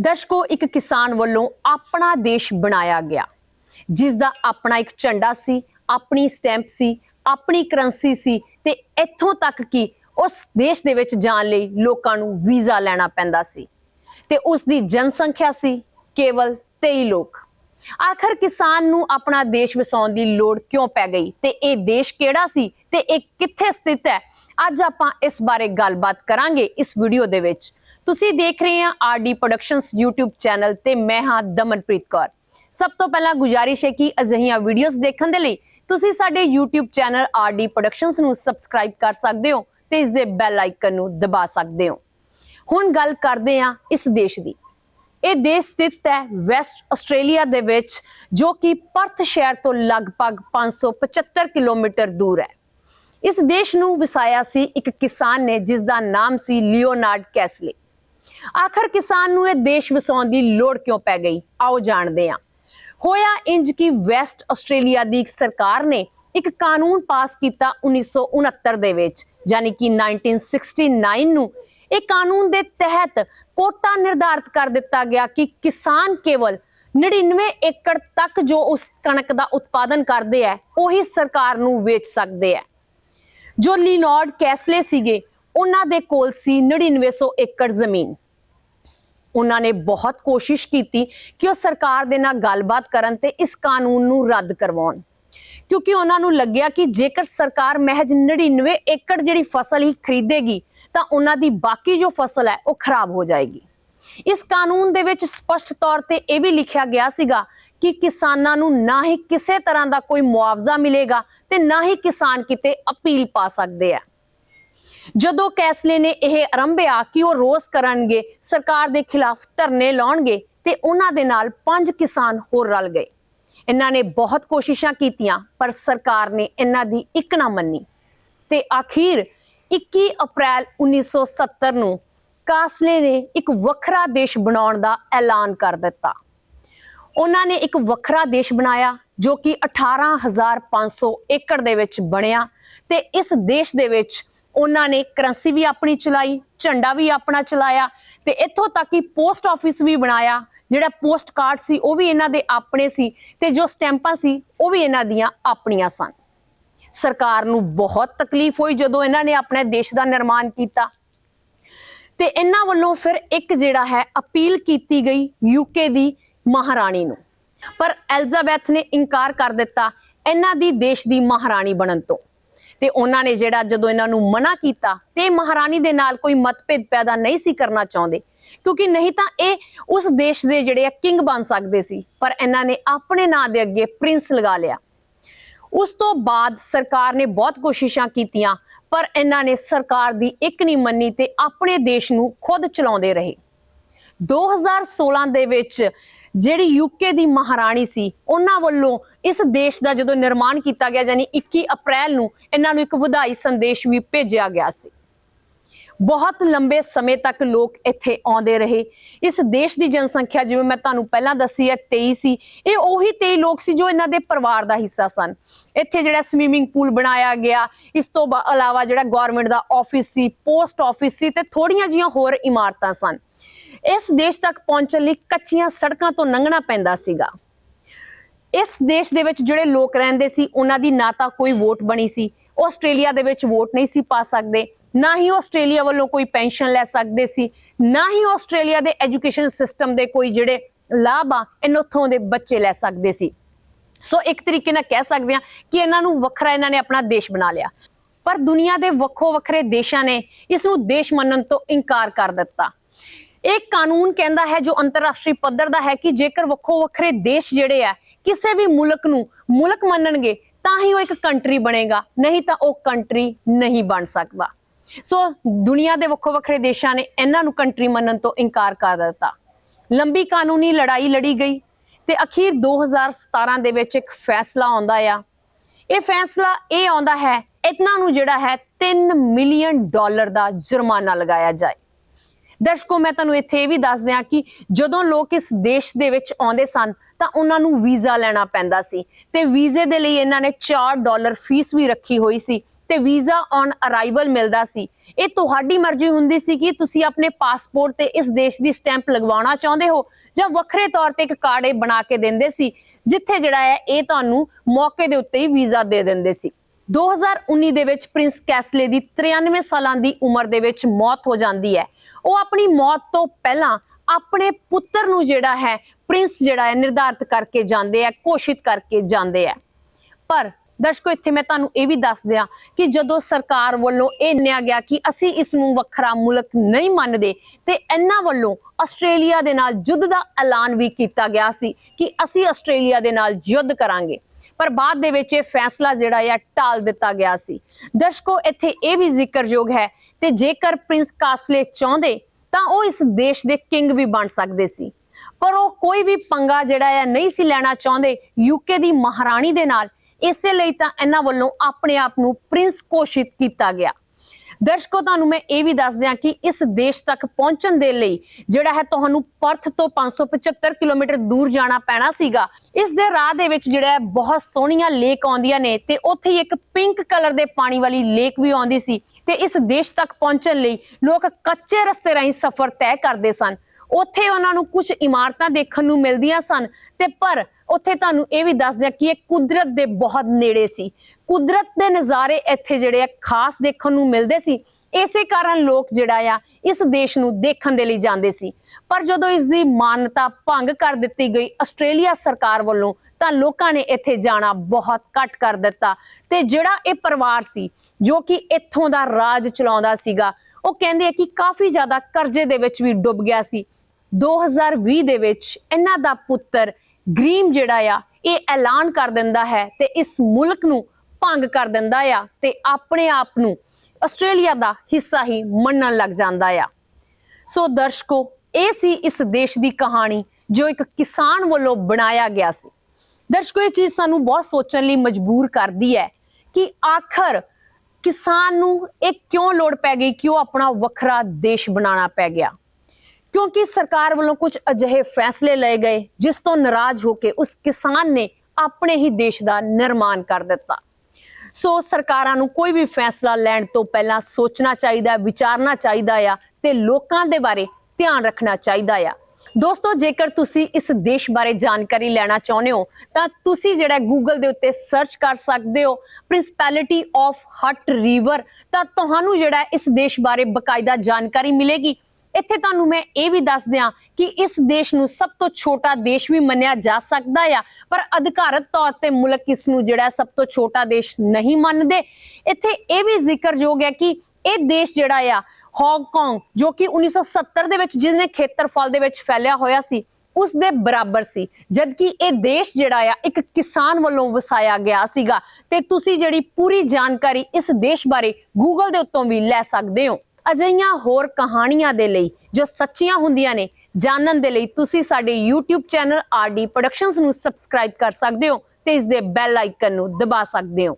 ਦਰਸ਼ਕੋ, ਇੱਕ ਕਿਸਾਨ ਵੱਲੋਂ ਆਪਣਾ ਦੇਸ਼ ਬਣਾਇਆ ਗਿਆ। ਜਿਸ ਦਾ ਆਪਣਾ ਇੱਕ ਝੰਡਾ ਸੀ, ਆਪਣੀ ਸਟੈਂਪ ਸੀ, ਆਪਣੀ ਕਰੰਸੀ ਸੀ ਤੇ ਇੱਥੋਂ ਤੱਕ ਕਿ ਉਸ ਦੇਸ਼ ਦੇ ਵਿੱਚ ਜਾਣ ਲਈ ਲੋਕਾਂ ਨੂੰ ਵੀਜ਼ਾ ਲੈਣਾ ਪੈਂਦਾ ਸੀ। ਤੇ ਉਸ ਦੀ ਜਨਸੰਖਿਆ ਸੀ ਕੇਵਲ 23 ਲੋਕ। ਆਖਰ ਕਿਸਾਨ ਨੂੰ ਆਪਣਾ ਦੇਸ਼ ਵਸਾਉਣ ਦੀ ਲੋੜ ਕਿਉਂ ਪੈ ਗਈ? ਤੇ ਇਹ ਦੇਸ਼ ਕਿਹੜਾ ਸੀ? ਤੇ ਇਹ ਕਿੱਥੇ ਸਥਿਤ ਹੈ? ਅੱਜ ਆਪਾਂ ਇਸ ਬਾਰੇ ਗੱਲਬਾਤ ਕਰਾਂਗੇ ਇਸ ਵੀਡੀਓ ਦੇ ਵਿੱਚ। ਤੁਸੀਂ ਦੇਖ ਰਹੇ ਹੋ ਆਰਡੀ ਪ੍ਰੋਡਕਸ਼ਨਸ YouTube ਚੈਨਲ ਤੇ ਮੈਂ ਹਾਂ ਦਮਨਪ੍ਰੀਤ ਕੌਰ। ਸਭ ਤੋਂ ਪਹਿਲਾਂ ਗੁਜ਼ਾਰਿਸ਼ ਹੈ ਕਿ ਅਜਿਹੀਆਂ ਵੀਡੀਓਜ਼ ਦੇਖਣ ਦੇ ਲਈ ਤੁਸੀਂ ਸਾਡੇ YouTube ਚੈਨਲ ਆਰਡੀ ਪ੍ਰੋਡਕਸ਼ਨਸ ਨੂੰ ਸਬਸਕ੍ਰਾਈਬ ਕਰ ਸਕਦੇ ਹੋ ਤੇ ਇਸ ਦੇ ਬੈਲ ਆਈਕਨ ਨੂੰ ਦਬਾ ਸਕਦੇ ਹੋ। ਹੁਣ ਗੱਲ ਕਰਦੇ ਹਾਂ ਇਸ ਦੇਸ਼ ਦੀ। ਇਹ ਦੇਸ਼ ਸਥਿਤ ਹੈ ਵੈਸਟ ਆਸਟ੍ਰੇਲੀਆ ਦੇ ਵਿੱਚ, ਜੋ ਕਿ ਪਰਥ ਸ਼ਹਿਰ ਤੋਂ ਲਗਭਗ 575 ਕਿਲੋਮੀਟਰ ਦੂਰ ਹੈ। ਇਸ ਦੇਸ਼ ਨੂੰ ਵਸਾਇਆ ਸੀ ਇੱਕ ਕਿਸਾਨ ਨੇ ਜਿਸ ਦਾ ਨਾਮ ਸੀ ਲਿਓਨਾਰਡ ਕੈਸਲੇ ਆਖਰ ਕਿਸਾਨ ਨੂੰ ਇਹ ਦੇਸ਼ ਵਸਾਉਣ ਦੀ ਲੋੜ ਕਿਉਂ ਪੈ ਗਈ? ਆਓ ਜਾਣਦੇ ਹਾਂ। ਹੋਇਆ ਇੰਜ ਕਿ ਵੈਸਟ ਆਸਟ੍ਰੇਲੀਆ ਦੀ ਇੱਕ ਸਰਕਾਰ ਨੇ ਇੱਕ ਕਾਨੂੰਨ ਪਾਸ ਕੀਤਾ 1969 ਦੇ ਵਿੱਚ, ਯਾਨੀ ਕਿ 1969 ਨੂੰ। ਇਹ ਕਾਨੂੰਨ ਦੇ ਤਹਿਤ ਕੋਟਾ ਨਿਰਧਾਰਿਤ ਕਰ ਦਿੱਤਾ ਗਿਆ ਕਿ ਕਿਸਾਨ ਕੇਵਲ 99 ਏਕੜ ਤੱਕ ਜੋ ਉਸ ਕਣਕ ਦਾ ਉਤਪਾਦਨ ਕਰਦੇ ਹੈ ਉਹੀ ਸਰਕਾਰ ਨੂੰ ਵੇਚ ਸਕਦੇ ਹੈ ਜੋ ਲੀਨੋਰਡ ਕੈਸਲੇ ਸੀਗੇ, ਉਹਨਾਂ ਦੇ ਕੋਲ ਸੀ 9900 ਏਕੜ ਜ਼ਮੀਨ। ਉਹਨਾਂ ਨੇ ਬਹੁਤ ਕੋਸ਼ਿਸ਼ ਕੀਤੀ ਕਿ ਉਹ ਸਰਕਾਰ ਦੇ ਨਾਲ ਗੱਲਬਾਤ ਕਰਨ ਤੇ ਇਸ ਕਾਨੂੰਨ ਨੂੰ ਰੱਦ ਕਰਵਾਉਣ। ਕਿਉਂਕਿ ਉਹਨਾਂ ਨੂੰ ਲੱਗਿਆ ਕਿ ਜੇਕਰ ਸਰਕਾਰ ਮਹਿਜ 99 ਏਕੜ ਜਿਹੜੀ ਫਸਲ ਹੀ ਖਰੀਦੇਗੀ, ਤਾਂ ਉਹਨਾਂ ਦੀ ਬਾਕੀ ਜੋ ਫਸਲ ਹੈ, ਉਹ ਖਰਾਬ ਹੋ ਜਾਏਗੀ। ਇਸ ਕਾਨੂੰਨ ਦੇ ਵਿੱਚ ਸਪਸ਼ਟ ਤੌਰ ਤੇ ਇਹ ਵੀ ਲਿਖਿਆ ਗਿਆ ਸੀਗਾ ਕਿ ਕਿਸਾਨਾਂ ਨੂੰ ਨਾ ਹੀ ਕਿਸੇ ਤਰ੍ਹਾਂ ਦਾ ਕੋਈ ਮੁਆਵਜ਼ਾ ਮਿਲੇਗਾ ਤੇ ਨਾ ਹੀ ਕਿਸਾਨ ਕਿਤੇ ਅਪੀਲ ਪਾ ਸਕਦੇ ਆ। ਜਦੋਂ ਕੈਸਲੇ ਨੇ ਇਹ ਆਰੰਭਿਆ ਕਿ ਉਹ ਰੋਸ ਕਰਨਗੇ, ਸਰਕਾਰ ਦੇ ਖਿਲਾਫ ਧਰਨੇ ਲਾਉਣਗੇ ਤੇ ਉਹਨਾਂ ਦੇ ਨਾਲ ਪੰਜ ਕਿਸਾਨ ਹੋਰ ਰਲ ਗਏ। ਇਹਨਾਂ ਨੇ ਬਹੁਤ ਕੋਸ਼ਿਸ਼ਾਂ ਕੀਤੀਆਂ, ਪਰ ਸਰਕਾਰ ਨੇ ਇਹਨਾਂ ਦੀ ਇੱਕ ਨਾ ਮੰਨੀ। ਤੇ ਆਖੀਰ 21 ਅਪ੍ਰੈਲ 1970 ਨੂੰ ਕਾਸਲੇ ਨੇ ਇੱਕ ਵੱਖਰਾ ਦੇਸ਼ ਬਣਾਉਣ ਦਾ ਐਲਾਨ ਕਰ ਦਿੱਤਾ। ਉਹਨਾਂ ਨੇ ਇੱਕ ਵੱਖਰਾ ਦੇਸ਼ ਬਣਾਇਆ, ਜੋ ਕਿ 18500 ਏਕੜ ਦੇ ਵਿੱਚ ਬਣਿਆ ਤੇ ਇਸ ਦੇਸ਼ ਦੇ ਵਿੱਚ ਉਹਨਾਂ ਨੇ ਕਰੰਸੀ ਵੀ ਆਪਣੀ ਚਲਾਈ, ਝੰਡਾ ਵੀ ਆਪਣਾ ਚਲਾਇਆ ਤੇ ਇੱਥੋਂ ਤੱਕ ਕਿ ਪੋਸਟ ਆਫਿਸ ਵੀ ਬਣਾਇਆ। ਜਿਹੜਾ ਪੋਸਟ ਕਾਰਡ ਸੀ, ਉਹ ਵੀ ਇਹਨਾਂ ਦੇ ਆਪਣੇ ਸੀ ਤੇ ਜੋ ਸਟੈਂਪਾਂ ਸੀ, ਉਹ ਵੀ ਇਹਨਾਂ ਦੀਆਂ ਆਪਣੀਆਂ ਸਨ। ਸਰਕਾਰ ਨੂੰ ਬਹੁਤ ਤਕਲੀਫ ਹੋਈ ਜਦੋਂ ਇਹਨਾਂ ਨੇ ਆਪਣੇ ਦੇਸ਼ ਦਾ ਨਿਰਮਾਣ ਕੀਤਾ। ਤੇ ਇਹਨਾਂ ਵੱਲੋਂ ਫਿਰ ਇੱਕ ਜਿਹੜਾ ਹੈ, ਅਪੀਲ ਕੀਤੀ ਗਈ ਯੂਕੇ ਦੀ ਮਹਾਰਾਣੀ ਨੂੰ। ਪਰ ਐਲਜ਼ਾਬੈਥ ਨੇ ਇਨਕਾਰ ਕਰ ਦਿੱਤਾ ਇਹਨਾਂ ਦੀ ਦੇਸ਼ ਦੀ ਮਹਾਰਾਣੀ ਬਣਨ ਤੋਂ। ਤੇ ਉਹਨਾਂ ਨੇ ਜਿਹੜਾ ਜਦੋਂ ਇਹਨਾਂ ਨੂੰ ਮਨਾ ਕੀਤਾ ਤੇ ਮਹਾਰਾਣੀ ਦੇ ਨਾਲ ਕੋਈ ਮਤਭੇਦ ਪੈਦਾ ਨਹੀਂ ਸੀ ਕਰਨਾ ਚਾਹੁੰਦੇ, ਕਿਉਂਕਿ ਨਹੀਂ ਤਾਂ ਇਹ ਉਸ ਦੇਸ਼ ਦੇ ਜਿਹੜੇ ਆ ਕਿੰਗ ਬਣ ਸਕਦੇ ਸੀ, ਪਰ ਇਹਨਾਂ ਨੇ ਆਪਣੇ ਨਾਂ ਦੇ ਅੱਗੇ ਪ੍ਰਿੰਸ ਲਗਾ ਲਿਆ। ਉਸ ਤੋਂ ਬਾਅਦ ਸਰਕਾਰ ਨੇ ਬਹੁਤ ਕੋਸ਼ਿਸ਼ਾਂ ਕੀਤੀਆਂ, ਪਰ ਇਹਨਾਂ ਨੇ ਸਰਕਾਰ ਦੀ ਇੱਕ ਨਹੀਂ ਮੰਨੀ ਤੇ ਆਪਣੇ ਦੇਸ਼ ਨੂੰ ਖੁਦ ਚਲਾਉਂਦੇ ਰਹੇ। 2016 ਦੇ ਵਿੱਚ ਜਿਹੜੀ ਯੂਕੇ ਦੀ ਮਹਾਰਾਣੀ ਸੀ, ਉਹਨਾਂ ਵੱਲੋਂ ਇਸ ਦੇਸ਼ ਦਾ ਜਦੋਂ ਨਿਰਮਾਣ ਕੀਤਾ ਗਿਆ, ਯਾਨੀ 21 ਅਪ੍ਰੈਲ ਨੂੰ ਇਹਨਾਂ ਨੂੰ ਇੱਕ ਵਧਾਈ ਸੰਦੇਸ਼ ਵੀ ਭੇਜਿਆ ਗਿਆ ਸੀ। ਬਹੁਤ ਲੰਬੇ ਸਮੇਂ ਤੱਕ ਲੋਕ ਇੱਥੇ ਆਉਂਦੇ ਰਹੇ। ਇਸ ਦੇਸ਼ ਦੀ ਜਨਸੰਖਿਆ, ਜਿਵੇਂ ਮੈਂ ਤੁਹਾਨੂੰ ਪਹਿਲਾਂ ਦੱਸੀ ਹੈ 23 ਸੀ, ਇਹ ਉਹੀ 23 ਲੋਕ ਸੀ ਜੋ ਇਹਨਾਂ ਦੇ ਪਰਿਵਾਰ ਦਾ ਹਿੱਸਾ ਸਨ। ਇੱਥੇ ਜਿਹੜਾ ਸਵੀਮਿੰਗ ਪੂਲ ਬਣਾਇਆ ਗਿਆ, ਇਸ ਤੋਂ ਬਾ- ਇਲਾਵਾ ਜਿਹੜਾ ਗਵਰਨਮੈਂਟ ਦਾ ਆਫਿਸ ਸੀ ਪੋਸਟ ਆਫਿਸ ਸੀ, ਤੇ ਥੋੜੀਆਂ ਜੀਆਂ ਹੋਰ ਇਮਾਰਤਾਂ ਸਨ। ਇਸ ਦੇਸ਼ ਤੱਕ ਪਹੁੰਚਣ ਲਈ ਕੱਚੀਆਂ ਸੜਕਾਂ ਤੋਂ ਲੰਘਣਾ ਪੈਂਦਾ ਸੀਗਾ। ਇਸ ਦੇਸ਼ ਦੇ ਵਿੱਚ ਜਿਹੜੇ ਲੋਕ ਰਹਿੰਦੇ ਸੀ, ਉਹਨਾਂ ਦੀ ਨਾ ਤਾਂ ਕੋਈ ਵੋਟ ਬਣੀ ਸੀ। ਆਸਟ੍ਰੇਲੀਆ ਦੇ ਵਿੱਚ ਵੋਟ ਨਹੀਂ ਸੀ ਪਾ ਸਕਦੇ। ਨਾ ਹੀ ਆਸਟ੍ਰੇਲੀਆ ਵੱਲੋਂ ਕੋਈ ਪੈਨਸ਼ਨ ਲੈ ਸਕਦੇ ਸੀ। ਨਾ ਹੀ ਆਸਟ੍ਰੇਲੀਆ ਦੇ ਐਜੂਕੇਸ਼ਨ ਸਿਸਟਮ ਦੇ ਕੋਈ ਜਿਹੜੇ ਲਾਭ ਆ, ਇਹਨਾਂ ਉੱਥੋਂ ਦੇ ਬੱਚੇ ਲੈ ਸਕਦੇ ਸੀ। ਸੋ ਇੱਕ ਤਰੀਕੇ ਨਾਲ ਕਹਿ ਸਕਦੇ ਹਾਂ ਕਿ ਇਹਨਾਂ ਨੂੰ ਵੱਖਰਾ ਇਹਨਾਂ ਨੇ ਆਪਣਾ ਦੇਸ਼ ਬਣਾ ਲਿਆ। ਪਰ ਦੁਨੀਆ ਦੇ ਵੱਖੋ ਵੱਖਰੇ ਦੇਸ਼ਾਂ ਨੇ ਇਸ ਨੂੰ ਦੇਸ਼ ਮੰਨਣ ਤੋਂ ਇਨਕਾਰ ਕਰ ਦਿੱਤਾ। ਇਹ ਕਾਨੂੰਨ ਕਹਿੰਦਾ ਹੈ, ਜੋ ਅੰਤਰਰਾਸ਼ਟਰੀ ਪੱਧਰ ਦਾ ਹੈ ਕਿ ਜੇਕਰ ਵੱਖੋ ਵੱਖਰੇ ਦੇਸ਼ ਜਿਹੜੇ ਆ, ਕਿਸੇ ਵੀ ਮੁਲਕ ਨੂੰ ਮੁਲਕ ਮੰਨਣਗੇ, ਤਾਂ ਹੀ ਉਹ ਇੱਕ ਕੰਟਰੀ ਬਣੇਗਾ, ਨਹੀਂ ਤਾਂ ਉਹ ਕੰਟਰੀ ਨਹੀਂ ਬਣ ਸਕਦਾ। ਸੋ ਦੁਨੀਆ ਦੇ ਵੱਖੋ ਵੱਖਰੇ ਦੇਸ਼ਾਂ ਨੇ ਇਹਨਾਂ ਨੂੰ ਕੰਟਰੀ ਮੰਨਣ ਤੋਂ ਇਨਕਾਰ ਕਰ ਦਿੱਤਾ। ਲੰਬੀ ਕਾਨੂੰਨੀ ਲੜਾਈ ਲੜੀ ਗਈ ਤੇ ਅਖੀਰ 2017 ਦੇ ਵਿੱਚ ਇੱਕ ਫੈਸਲਾ ਆਉਂਦਾ ਆ। ਇਹ ਫੈਸਲਾ ਇਹ ਆਉਂਦਾ ਹੈ ਇਹਨਾਂ ਨੂੰ ਜਿਹੜਾ ਹੈ 3 ਮਿਲੀਅਨ ਡਾਲਰ ਦਾ ਜੁਰਮਾਨਾ ਲਗਾਇਆ ਜਾਏ। ਦਰਸ਼ਕੋ, ਮੈਂ ਤੁਹਾਨੂੰ ਇੱਥੇ ਇਹ ਵੀ ਦੱਸ ਦਿਆਂ ਕਿ ਜਦੋਂ ਲੋਕ ਇਸ ਦੇਸ਼ ਦੇ ਵਿੱਚ ਆਉਂਦੇ ਸਨ, ਤਾਂ ਉਹਨਾਂ ਨੂੰ ਵੀਜ਼ਾ ਲੈਣਾ ਪੈਂਦਾ ਸੀ ਤੇ ਵੀਜ਼ੇ ਦੇ ਲਈ ਇਹਨਾਂ ਨੇ 4 ਡਾਲਰ ਫੀਸ ਵੀ ਰੱਖੀ ਹੋਈ ਸੀ ਤੇ ਵੀਜ਼ਾ ਔਨ ਅਰਾਈਵਲ ਮਿਲਦਾ ਸੀ। ਇਹ ਤੁਹਾਡੀ ਮਰਜ਼ੀ ਹੁੰਦੀ ਸੀ ਕਿ ਤੁਸੀਂ ਆਪਣੇ ਪਾਸਪੋਰਟ ਤੇ ਇਸ ਦੇਸ਼ ਦੀ ਸਟੈਂਪ ਲਗਵਾਉਣਾ ਚਾਹੁੰਦੇ ਹੋ ਜਾਂ ਵੱਖਰੇ ਤੌਰ ਤੇ ਇੱਕ ਕਾਰਡ ਬਣਾ ਕੇ ਦਿੰਦੇ ਸੀ, ਜਿੱਥੇ ਜਿਹੜਾ ਹੈ ਇਹ ਤੁਹਾਨੂੰ ਮੌਕੇ ਦੇ ਉੱਤੇ ਹੀ ਵੀਜ਼ਾ ਦੇ ਦਿੰਦੇ ਸੀ। 2019 ਦੇ ਵਿੱਚ ਪ੍ਰਿੰਸ ਕੈਸਲੇ ਦੀ 93 ਸਾਲਾਂ ਦੀ ਉਮਰ ਦੇ ਵਿੱਚ ਮੌਤ ਹੋ ਜਾਂਦੀ ਹੈ। ਉਹ ਆਪਣੀ ਮੌਤ ਤੋਂ ਪਹਿਲਾਂ ਆਪਣੇ ਪੁੱਤਰ ਨੂੰ ਜਿਹੜਾ ਹੈ, ਪ੍ਰਿੰਸ ਜਿਹੜਾ ਹੈ, ਨਿਰਧਾਰਿਤ ਕਰਕੇ ਜਾਂਦੇ ਆ, ਘੋਸ਼ਿਤ ਕਰਕੇ ਜਾਂਦੇ ਆ। ਪਰ ਦਰਸ਼ਕੋ, ਇੱਥੇ ਮੈਂ ਤੁਹਾਨੂੰ ਇਹ ਵੀ ਦੱਸ ਦਿਆਂ ਕਿ ਜਦੋਂ ਸਰਕਾਰ ਵੱਲੋਂ ਇਹ ਨਿਆ ਗਿਆ ਕਿ ਅਸੀਂ ਇਸ ਨੂੰ ਵੱਖਰਾ ਮੁਲਕ ਨਹੀਂ ਮੰਨਦੇ, ਤੇ ਇਹਨਾਂ ਵੱਲੋਂ ਆਸਟ੍ਰੇਲੀਆ ਦੇ ਨਾਲ ਯੁੱਧ ਦਾ ਐਲਾਨ ਵੀ ਕੀਤਾ ਗਿਆ ਸੀ ਕਿ ਅਸੀਂ ਆਸਟ੍ਰੇਲੀਆ ਦੇ ਨਾਲ ਯੁੱਧ ਕਰਾਂਗੇ। ਪਰ ਬਾਅਦ ਦੇ ਵਿੱਚ ਇਹ ਫੈਸਲਾ ਜਿਹੜਾ ਆ ਟਾਲ ਦਿੱਤਾ ਗਿਆ ਸੀ। ਦਰਸ਼ਕੋ, ਇੱਥੇ ਇਹ ਵੀ ਜ਼ਿਕਰਯੋਗ ਹੈ ਤੇ ਜੇਕਰ ਪ੍ਰਿੰਸ ਕਾਸਲੇ ਚਾਹੁੰਦੇ, ਤਾਂ ਉਹ ਇਸ ਦੇਸ਼ ਦੇ ਕਿੰਗ ਵੀ ਬਣ ਸਕਦੇ ਸੀ। ਪਰ ਉਹ ਕੋਈ ਵੀ ਪੰਗਾ ਜਿਹੜਾ ਆ ਨਹੀਂ ਸੀ ਲੈਣਾ ਚਾਹੁੰਦੇ ਯੂਕੇ ਦੀ ਮਹਾਰਾਣੀ ਦੇ ਨਾਲ। ਇਸੇ ਲਈ ਤਾਂ ਇਹਨਾਂ ਵੱਲੋਂ ਆਪਣੇ ਆਪ ਨੂੰ ਪ੍ਰਿੰਸ ਘੋਸ਼ਿਤ ਕੀਤਾ ਗਿਆ। ਦਰਸ਼ਕੋ, ਤੁਹਾਨੂੰ ਮੈਂ ਇਹ ਵੀ ਦੱਸ ਦਿਆਂ ਕਿ ਇਸ ਦੇਸ਼ ਤੱਕ ਪਹੁੰਚਣ ਦੇ ਲਈ ਜਿਹੜਾ ਹੈ ਤੁਹਾਨੂੰ ਪਰਥ ਤੋਂ 575 ਕਿਲੋਮੀਟਰ ਦੂਰ ਜਾਣਾ ਪੈਣਾ ਸੀਗਾ। ਇਸ ਦੇ ਰਾਹ ਦੇ ਵਿੱਚ ਜਿਹੜਾ ਹੈ ਬਹੁਤ ਸੋਹਣੀਆਂ ਲੇਕ ਆਉਂਦੀਆਂ ਨੇ ਤੇ ਉੱਥੇ ਹੀ ਇੱਕ ਪਿੰਕ ਕਲਰ ਦੇ ਪਾਣੀ ਵਾਲੀ ਲੇਕ ਵੀ ਆਉਂਦੀ ਸੀ ਤੇ ਇਸ ਦੇਸ਼ ਤੱਕ ਪਹੁੰਚਣ ਲਈ ਲੋਕ ਕੱਚੇ ਰਸਤੇ ਰਾਹੀਂ ਸਫ਼ਰ ਤੈਅ ਕਰਦੇ ਸਨ। ਉੱਥੇ ਉਹਨਾਂ ਨੂੰ ਕੁਝ ਇਮਾਰਤਾਂ ਦੇਖਣ ਨੂੰ ਮਿਲਦੀਆਂ ਸਨ ਤੇ ਪਰ ਉੱਥੇ ਤੁਹਾਨੂੰ ਇਹ ਵੀ ਦੱਸ ਦਿਆਂ ਕਿ ਇਹ ਕੁਦਰਤ ਦੇ ਬਹੁਤ ਨੇੜੇ ਸੀ। ਕੁਦਰਤ ਦੇ ਨਜ਼ਾਰੇ ਇੱਥੇ ਜਿਹੜੇ ਆ ਖਾਸ ਦੇਖਣ ਨੂੰ ਮਿਲਦੇ ਸੀ। ਇਸੇ ਕਾਰਨ ਲੋਕ ਜਿਹੜਾ ਆ, ਇਸ ਦੇਸ਼ ਨੂੰ ਦੇਖਣ ਦੇ ਲਈ ਜਾਂਦੇ ਸੀ। ਪਰ ਜਦੋਂ ਇਸ ਦੀ ਮਾਨਤਾ ਭੰਗ ਕਰ ਦਿੱਤੀ ਗਈ ਆਸਟ੍ਰੇਲੀਆ ਸਰਕਾਰ ਵੱਲੋਂ, ਤਾਂ ਲੋਕਾਂ ਨੇ ਇੱਥੇ ਜਾਣਾ ਬਹੁਤ ਘੱਟ ਕਰ ਦਿੱਤਾ। ਤੇ ਜਿਹੜਾ ਇਹ ਪਰਿਵਾਰ ਸੀ, ਜੋ ਕਿ ਇੱਥੋਂ ਦਾ ਰਾਜ ਚਲਾਉਂਦਾ ਸੀਗਾ, ਉਹ ਕਹਿੰਦੇ ਆ ਕਿ ਕਾਫੀ ਜ਼ਿਆਦਾ ਕਰਜ਼ੇ ਦੇ ਵਿੱਚ ਵੀ ਡੁੱਬ ਗਿਆ ਸੀ। 2020 ਦੇ ਵਿੱਚ ਇਹਨਾਂ ਦਾ ਪੁੱਤਰ ਗ੍ਰੀਮ ਜਿਹੜਾ ਆ, ਇਹ ਐਲਾਨ ਕਰ ਦਿੰਦਾ ਹੈ ਤੇ ਇਸ ਮੁਲਕ ਨੂੰ ਭੰਗ ਕਰ ਦਿੰਦਾ ਆ ਤੇ ਆਪਣੇ ਆਪ ਨੂੰ ਆਸਟ੍ਰੇਲੀਆ ਦਾ ਹਿੱਸਾ ਹੀ ਮੰਨਣ ਲੱਗ ਜਾਂਦਾ ਆ। ਸੋ ਦਰਸ਼ਕੋ, ਇਹ ਸੀ ਇਸ ਦੇਸ਼ ਦੀ ਕਹਾਣੀ ਜੋ ਇੱਕ ਕਿਸਾਨ ਵੱਲੋਂ ਬਣਾਇਆ ਗਿਆ ਸੀ। ਦਰਸ਼ਕੋ, ਇਹ ਚੀਜ਼ ਸਾਨੂੰ ਬਹੁਤ ਸੋਚਣ ਲਈ ਮਜਬੂਰ ਕਰਦੀ ਹੈ ਕਿ ਆਖਰ ਕਿਸਾਨ ਨੂੰ ਇਹ ਕਿਉਂ ਲੋੜ ਪੈ ਗਈ ਕਿ ਉਹ ਆਪਣਾ ਵੱਖਰਾ ਦੇਸ਼ ਬਣਾਉਣਾ ਪੈ ਗਿਆ? ਕਿਉਂਕਿ ਸਰਕਾਰ ਵੱਲੋਂ ਕੁਝ ਅਜਿਹੇ ਫੈਸਲੇ ਲਏ ਗਏ ਜਿਸ ਤੋਂ ਨਾਰਾਜ਼ ਹੋ ਕੇ ਉਸ ਕਿਸਾਨ ਨੇ ਆਪਣੇ ਹੀ ਦੇਸ਼ ਦਾ ਨਿਰਮਾਣ ਕਰ ਦਿੱਤਾ ਸੋ ਸਰਕਾਰਾਂ ਨੂੰ ਕੋਈ ਵੀ ਫੈਸਲਾ ਲੈਣ ਤੋਂ ਪਹਿਲਾਂ ਸੋਚਣਾ ਚਾਹੀਦਾ ਵਿਚਾਰਨਾ ਚਾਹੀਦਾ ਆ ਤੇ ਲੋਕਾਂ ਦੇ ਬਾਰੇ ਧਿਆਨ ਰੱਖਣਾ ਚਾਹੀਦਾ ਆ ਦੋਸਤੋ ਜੇਕਰ ਤੁਸੀਂ ਇਸ ਦੇਸ਼ ਬਾਰੇ ਜਾਣਕਾਰੀ ਲੈਣਾ ਚਾਹੁੰਦੇ ਹੋ ਤਾਂ ਤੁਸੀਂ ਜਿਹੜਾ ਗੂਗਲ ਦੇ ਉੱਤੇ ਸਰਚ ਕਰ ਸਕਦੇ ਹੋ ਪ੍ਰਿੰਸੀਪੈਲਿਟੀ ਆਫ ਹਟ ਰਿਵਰ ਤਾਂ ਤੁਹਾਨੂੰ ਜਿਹੜਾ ਇਸ ਦੇਸ਼ ਬਾਰੇ ਬਕਾਇਦਾ ਜਾਣਕਾਰੀ ਮਿਲੇਗੀ ਇੱਥੇ ਤੁਹਾਨੂੰ ਮੈਂ ਇਹ ਵੀ ਦੱਸ ਦਿਆਂ ਕਿ ਇਸ ਦੇਸ਼ ਨੂੰ ਸਭ ਤੋਂ ਛੋਟਾ ਦੇਸ਼ ਵੀ ਮੰਨਿਆ ਜਾ ਸਕਦਾ ਆ, ਪਰ ਅਧਿਕਾਰਤ ਤੌਰ ਤੇ ਮੁਲਕ ਇਸ ਨੂੰ ਜਿਹੜਾ ਸਭ ਤੋਂ ਛੋਟਾ ਦੇਸ਼ ਨਹੀਂ ਮੰਨਦੇ। ਇੱਥੇ ਇਹ ਵੀ ਜ਼ਿਕਰਯੋਗ ਹੈ ਕਿ ਇਹ ਦੇਸ਼ ਜਿਹੜਾ ਆ ਹਾਂਗਕਾਂਗ ਜੋ ਕਿ 1970 ਦੇ ਵਿੱਚ ਜਿਹਨੇ ਖੇਤਰਫਲ ਦੇ ਵਿੱਚ ਫੈਲਿਆ ਹੋਇਆ ਸੀ ਉਸ ਦੇ ਬਰਾਬਰ ਸੀ। ਜਦਕਿ ਇਹ ਦੇਸ਼ ਜਿਹੜਾ ਆ, ਇੱਕ ਕਿਸਾਨ ਵੱਲੋਂ ਵਸਾਇਆ ਗਿਆ ਸੀਗਾ। ਤੇ ਤੁਸੀਂ ਜਿਹੜੀ ਪੂਰੀ ਜਾਣਕਾਰੀ ਇਸ ਦੇਸ਼ ਬਾਰੇ ਗੂਗਲ ਦੇ ਉੱਤੋਂ ਵੀ ਲੈ ਸਕਦੇ ਹੋ। ਅਜਿਹੀਆਂ ਹੋਰ ਕਹਾਣੀਆਂ ਦੇ ਲਈ ਜੋ ਸੱਚੀਆਂ ਹੁੰਦੀਆਂ ਨੇ, ਜਾਣਨ ਦੇ ਲਈ ਤੁਸੀਂ ਸਾਡੇ YouTube ਚੈਨਲ RD Productions ਨੂੰ ਸਬਸਕ੍ਰਾਈਬ ਕਰ ਸਕਦੇ ਹੋ ਤੇ ਇਸ ਦੇ ਬੈਲ ਆਈਕਨ ਨੂੰ ਦਬਾ ਸਕਦੇ ਹੋ।